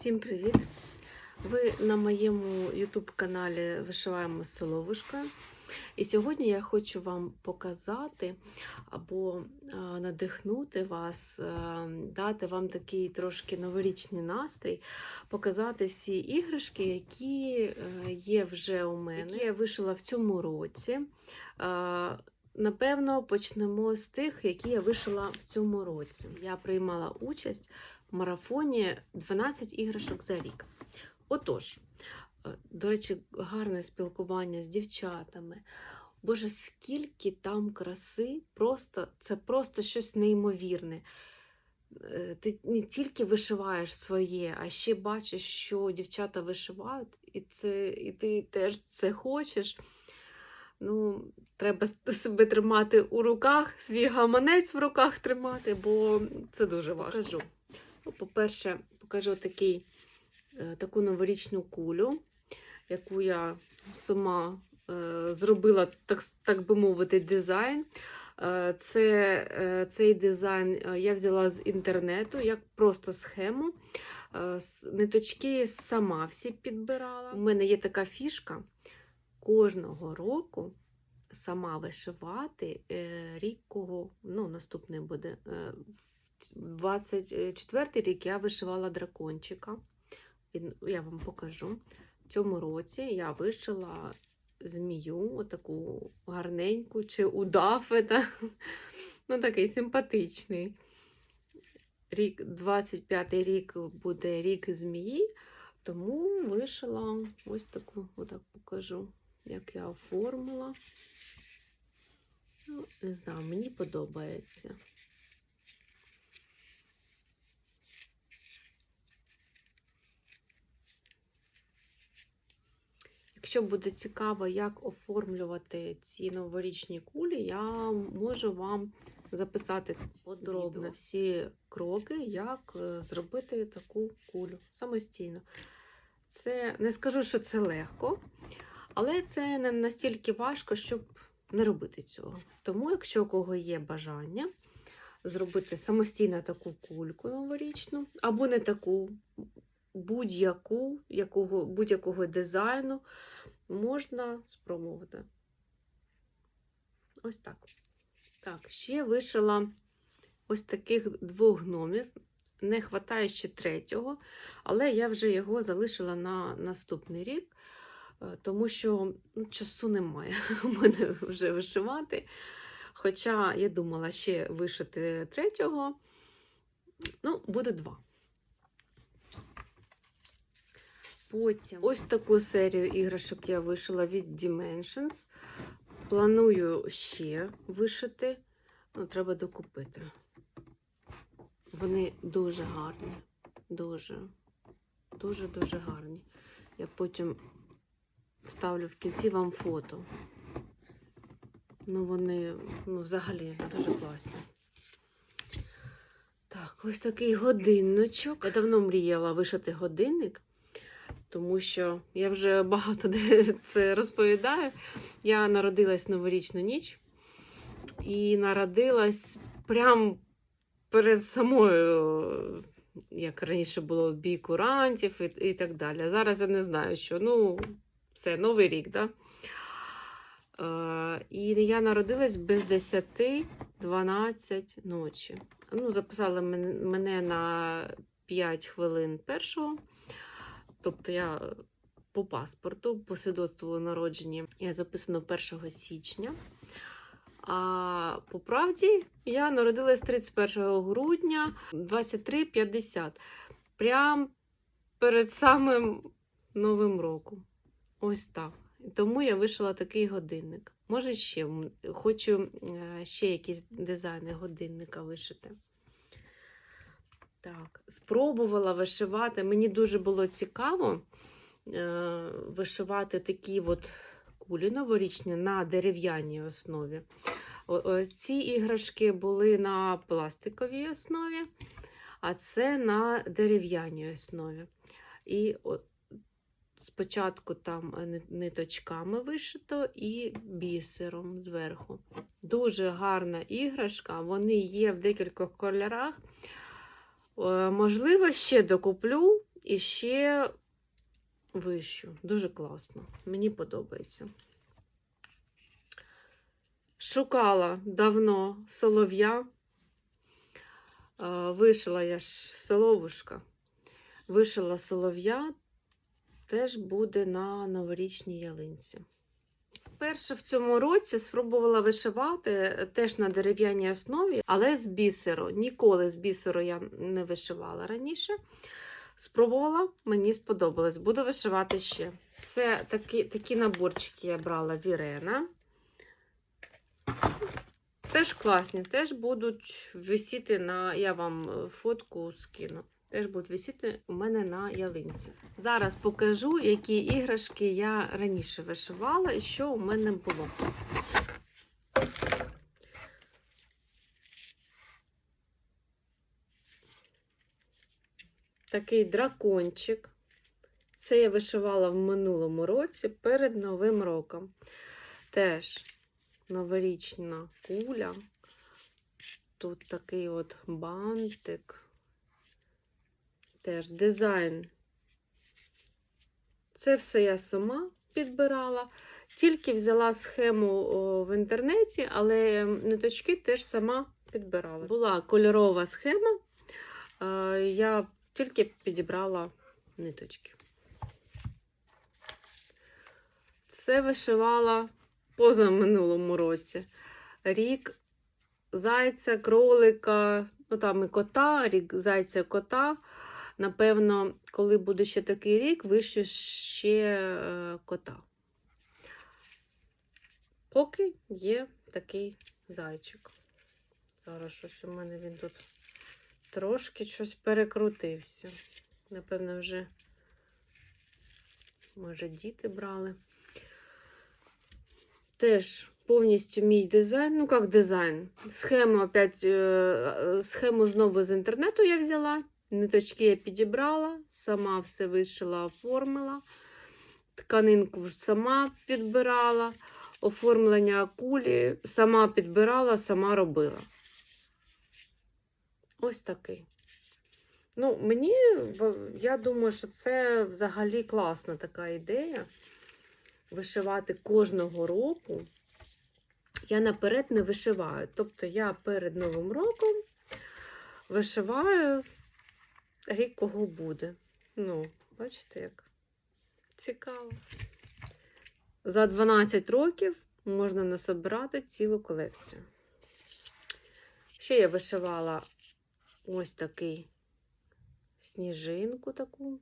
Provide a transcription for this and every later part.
Всім привіт! Ви на моєму YouTube каналі Вишиваємо з Соловушкою. І сьогодні я хочу вам показати або надихнути вас, дати вам такий трошки новорічний настрій, показати всі іграшки, які е, є вже у мене, які я вишила в цьому році. Напевно, почнемо з тих, які я вишила в цьому році. Я приймала участь марафоні 12 іграшок за рік. Отож, е, до речі, гарне спілкування з дівчатами. Боже, скільки там краси, просто, це просто щось неймовірне. Е, Ти не тільки вишиваєш своє, а ще бачиш, що дівчата вишивають, і, це, і ти теж це хочеш. Ну, треба себе тримати у руках, свій гаманець в руках тримати, бо це дуже важко. По-перше, покажу такий, е, таку новорічну кулю, яку я сама е, зробила, так, так би мовити, дизайн. Е, Це, цей дизайн я взяла з інтернету, як просто схему. Ниточки сама всі підбирала. У мене є така фішка кожного року сама вишивати рік кого, ну, наступний буде. Е, 24 рік я вишивала дракончика. Я вам покажу. В цьому році я вишила змію, отаку гарненьку, чи удафи, та, ну такий симпатичний. Рік, 25 рік буде рік змії, тому вишила ось таку, отак покажу, як я оформила. Ну, не знаю, мені подобається. Якщо буде цікаво, як оформлювати ці новорічні кулі, я можу вам записати подробно всі кроки, як е, зробити таку кулю самостійно. Це не скажу, що це легко, але це не настільки важко, щоб не робити цього. Тому, якщо у кого є бажання зробити самостійно таку кульку новорічну, або не таку, будь-яку, якого, будь-якого дизайну, можна спробувати. Ось так. Так, ще вишила ось таких двох гномів. Не вистачає ще третього, але я вже його залишила на наступний рік, е, тому що ну, часу немає у мене вже вишивати. Хоча я думала ще вишити третього, ну, буде два. Потім ось таку серію іграшок я вишила від Dimensions. Планую ще вишити, ну, треба докупити. Вони дуже гарні. Дуже, дуже-дуже гарні. Я потім вставлю в кінці вам фото. Ну, вони ну, взагалі дуже класні. Так, ось такий годинничок. Я давно мріяла вишити годинник, тому що я вже багато де це розповідаю. Я народилась новорічну ніч і народилась прям перед самою, як раніше було, бій курантів і, і так далі. Зараз я не знаю, що ну, все, новий рік, да? Е, і я народилась без 10-12 ночі. Ну, записали мене на 5 хвилин першого. Тобто я по паспорту, по свідоцтву народження, я записана 1 січня. А по правді я народилась 31 грудня 23.50. Прям перед самим Новим роком. Ось так. Тому я вишила такий годинник. Може, ще хочу е, ще якісь дизайни годинника вишити. Так, спробувала вишивати. Мені дуже було цікаво е, вишивати такі от кулі новорічні на дерев'яній основі. О- ці іграшки були на пластиковій основі, а це на дерев'яній основі. І от спочатку там е, ниточками вишито і бісером зверху. Дуже гарна іграшка, вони є в декількох кольорах. Е, Можливо, ще докуплю і ще вищу. Дуже класно. Мені подобається. Шукала давно солов'я. Е, Вишила я ж соловушка. Вишила солов'я, теж буде на новорічній ялинці. Вперше в цьому році спробувала вишивати е, теж на дерев'яній основі, але з бісеру. Ніколи з бісеру я не вишивала раніше. Спробувала, мені сподобалось. Буду вишивати ще. Це такі, такі наборчики я брала Вірена. Теж класні, теж будуть висіти на. Я вам е, фотку скину. Теж будуть висіти у мене на ялинці. Зараз покажу, які іграшки я раніше вишивала і що у мене було. Такий дракончик. Це я вишивала в минулому році перед Новим роком. Теж новорічна куля. Тут такий от бантик. Теж дизайн. Це все я сама підбирала. Тільки взяла схему в інтернеті, але ниточки теж сама підбирала. Була кольорова схема, я тільки підібрала ниточки. Це вишивала поза минулому році. Рік зайця, кролика, ну там і кота, рік зайця, кота. Напевно, коли буде ще такий рік, вишлю ще е, кота. Поки є такий зайчик. Зараз щось у мене він тут трошки щось перекрутився. Напевно, вже, може, діти брали. Теж повністю мій дизайн. Ну, як дизайн. Схему опять, е, схему знову з інтернету я взяла. Ниточки я підібрала, сама все вишила, оформила. Тканинку сама підбирала, оформлення кулі сама підбирала, сама робила. Ось такий. Ну, мені, я думаю, що це взагалі класна така ідея. Вишивати кожного року. Я наперед не вишиваю. Тобто я перед Новим роком вишиваю рік кого буде. Ну, бачите, як цікаво. За 12 років можна насобирати цілу колекцію. Ще я вишивала ось такий сніжинку таку.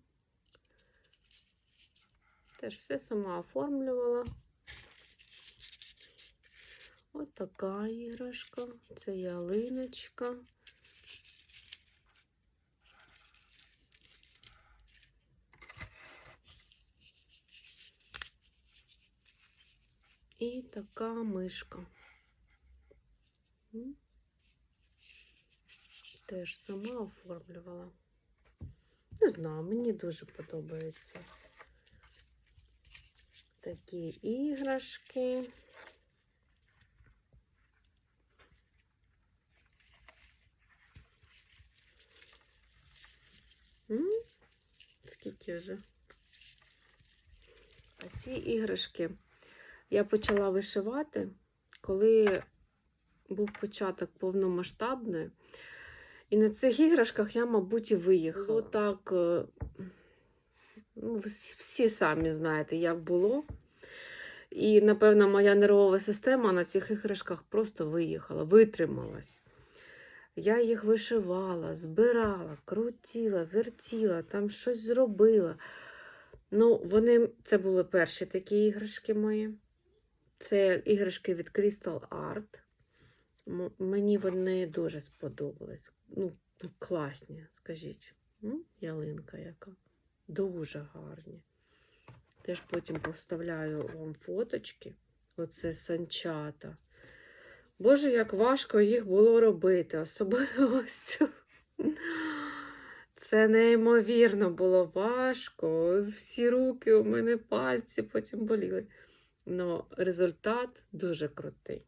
Теж все сама оформлювала. Ось така іграшка. Це ялиночка. І така мишка. Теж сама оформлювала. Не знаю, мені дуже подобаються такі іграшки. Скільки вже? А ці іграшки я почала вишивати, коли був початок повномасштабної. І на цих іграшках я, мабуть, і виїхала. Так, е, ну, всі самі знаєте, як було. І, напевно, моя нервова система на цих іграшках просто виїхала, витрималась. Я їх вишивала, збирала, крутила, вертіла, там щось зробила. Ну, вони, це були перші такі іграшки мої. Це іграшки від Crystal Art. Мені вони дуже сподобались. Ну, класні, скажіть. Ялинка яка. Дуже гарні. Теж потім поставляю вам фоточки. Оце санчата. Боже, як важко їх було робити, особливо ось. Це неймовірно було важко. Всі руки у мене пальці потім боліли. Но результат дуже крутий.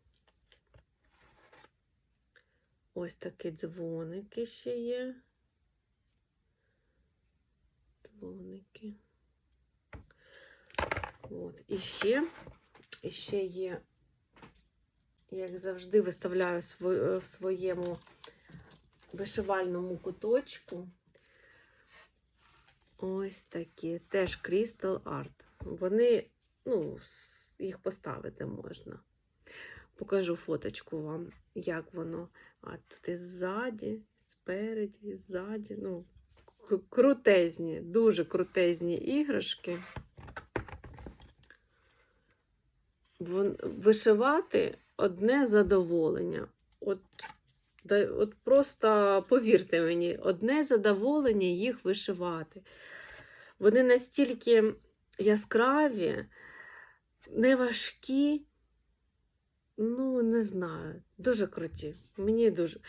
Ось такі дзвоники ще є. любовники. От. І ще, і ще є, як завжди, виставляю в своєму вишивальному куточку. Ось такі, теж Crystal Art. Вони, ну, їх поставити можна. Покажу фоточку вам, як воно. А тут і ззаді, спереді, і ззаді. Ну, крутезні, дуже крутезні іграшки. Вишивати одне задоволення. От, от просто повірте мені, одне задоволення їх вишивати. Вони настільки яскраві, не важкі, ну, не знаю, дуже круті. Мені дуже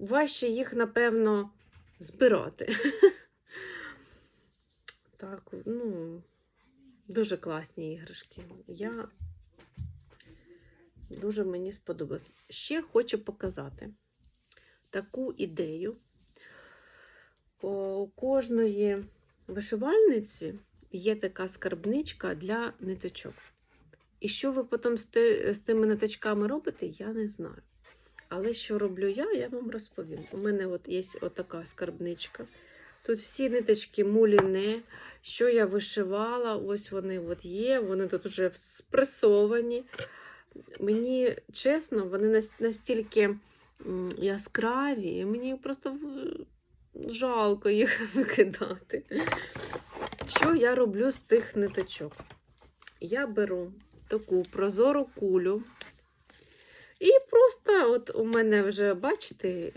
важче їх, напевно, збирати. Так, ну, дуже класні іграшки. Я дуже мені сподобалось. Ще хочу показати таку ідею. У кожної вишивальниці є така скарбничка для ниточок. І що ви потім з, ти- з тими ниточками робите, я не знаю. Але що роблю я, я вам розповім. У мене от є отака скарбничка. Тут всі ниточки муліне, що я вишивала, ось вони от є, вони тут вже спресовані. Мені чесно, вони настільки яскраві, мені просто жалко їх викидати. Що я роблю з цих ниточок? Я беру таку прозору кулю. І просто, от у мене вже, бачите,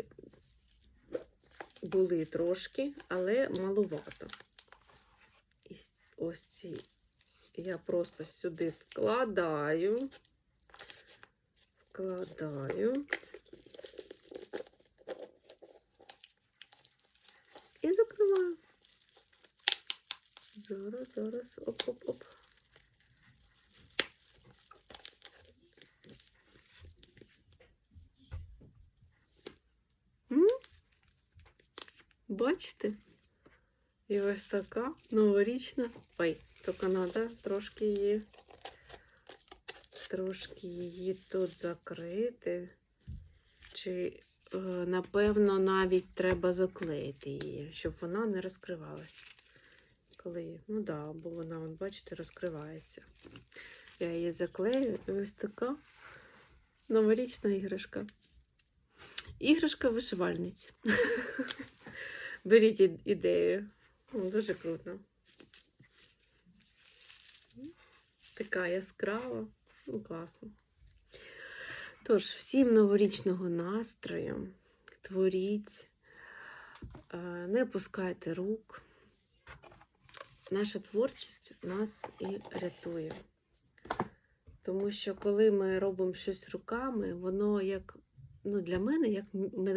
були трошки, але малувато. І ось ці я просто сюди вкладаю, вкладаю. І закриваю. Зараз, зараз, оп-оп-оп. Бачите? І ось така новорічна. Ой, тільки треба трошки її, трошки її тут закрити. Чи, е, напевно, навіть треба заклеїти її, щоб вона не розкривалась. Коли, ну да, бо вона, от, бачите, розкривається. Я її заклею, і ось така новорічна іграшка. Іграшка вишивальниць. Беріть ідею. Дуже круто. Така яскрава, ну класно. Тож, всім новорічного настрою. Творіть, е, не опускайте рук. Наша творчість нас і рятує. Тому що коли ми робимо щось руками, воно як ну, для мене як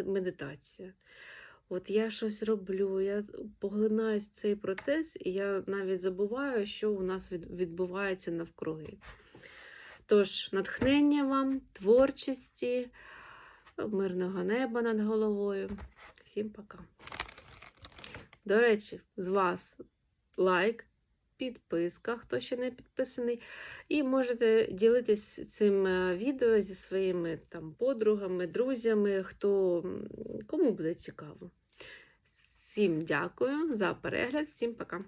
медитація. От я щось роблю, я поглинаюсь в цей процес, і я навіть забуваю, що у нас відбувається навкруги. Тож, натхнення вам, творчості, мирного неба над головою. Всім пока. До речі, з вас лайк, підписка, хто ще не підписаний. І можете ділитись цим е, відео зі своїми там подругами, друзями, хто кому буде цікаво. Всім дякую за перегляд, всім пока.